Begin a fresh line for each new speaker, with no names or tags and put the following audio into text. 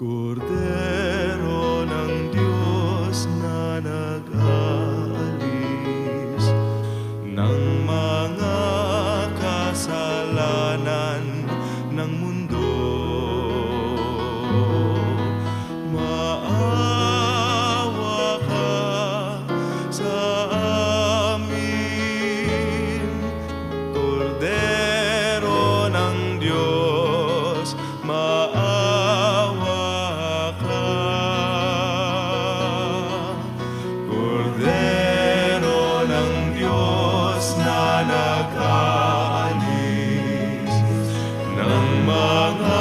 Kordero ng Diyos na nag-alis ng mga kasalanan ng mundo. nag-aalis ng mga